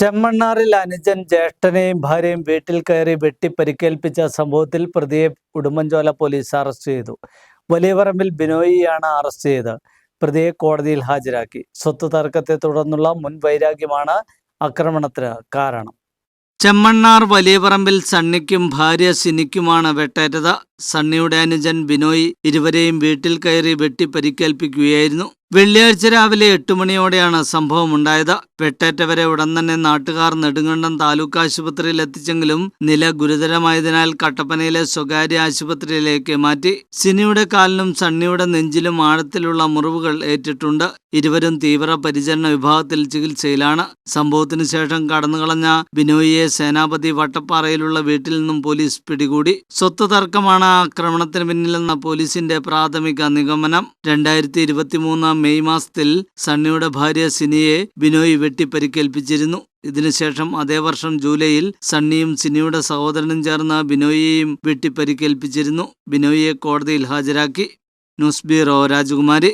ചെമ്മണ്ണാറിൽ അനുജൻ ജ്യേഷ്ഠനെയും ഭാര്യയും വീട്ടിൽ കയറി വെട്ടി പരിക്കേൽപ്പിച്ച സംഭവത്തിൽ പ്രതിയെ ഉടുമ്പൻചോല പോലീസ് അറസ്റ്റ് ചെയ്തു. വലിയപറമ്പിൽ ബിനോയിയാണ് അറസ്റ്റ് ചെയ്തത്. പ്രതിയെ കോടതിയിൽ ഹാജരാക്കി. സ്വത്ത് തർക്കത്തെ തുടർന്നുള്ള മുൻ വൈരാഗ്യമാണ് ആക്രമണത്തിന് കാരണം. ചെമ്മണ്ണാർ വലിയപറമ്പിൽ സണ്ണിക്കും ഭാര്യ സിനിക്കുമാണ് വെട്ടേറ്റത് സണ്ണിയുടെ അനുജൻ ബിനോയ് ഇരുവരെയും വീട്ടിൽ കയറി വെട്ടി പരിക്കേൽപ്പിക്കുകയായിരുന്നു വെള്ളിയാഴ്ച രാവിലെ എട്ട് മണിയോടെയാണ് സംഭവം ഉണ്ടായത്. വെട്ടേറ്റവരെ ഉടൻ തന്നെ നാട്ടുകാർ നെടുങ്കണ്ടം താലൂക്ക് ആശുപത്രിയിൽ എത്തിച്ചെങ്കിലും നില ഗുരുതരമായതിനാൽ കട്ടപ്പനയിലെ സ്വകാര്യ ആശുപത്രിയിലേക്ക് മാറ്റി. സിനിയുടെ കാലിനും സണ്ണിയുടെ നെഞ്ചിലും ആഴത്തിലുള്ള മുറിവുകൾ ഏറ്റിട്ടുണ്ട്. ഇരുവരും തീവ്ര പരിചരണ വിഭാഗത്തിൽ ചികിത്സയിലാണ്. സംഭവത്തിനു ശേഷം കടന്നുകളഞ്ഞ ബിനോയിയെ സേനാപതി വട്ടപ്പാറയിലുള്ള വീട്ടിൽ നിന്നും പോലീസ് പിടികൂടി. സ്വത്ത് തർക്കമാണ് ആക്രമണത്തിന് പിന്നിലെന്ന പോലീസിന്റെ പ്രാഥമിക നിഗമനം രണ്ടായിരത്തി ഇരുപത്തിമൂന്ന് മെയ് മാസത്തിൽ സണ്ണിയുടെ ഭാര്യ സിനിയെ ബിനോയ് വെട്ടിപ്പരിക്കേൽപ്പിച്ചിരുന്നു. ഇതിനുശേഷം അതേ വർഷം ജൂലൈയിൽ സണ്ണിയും സിനിയുടെ സഹോദരനും ചേർന്ന ബിനോയിയെയും വെട്ടിപ്പരിക്കേൽപ്പിച്ചിരുന്നു. ബിനോയിയെ കോടതിയിൽ ഹാജരാക്കി. ന്യൂസ് ബ്യൂറോ രാജകുമാരി.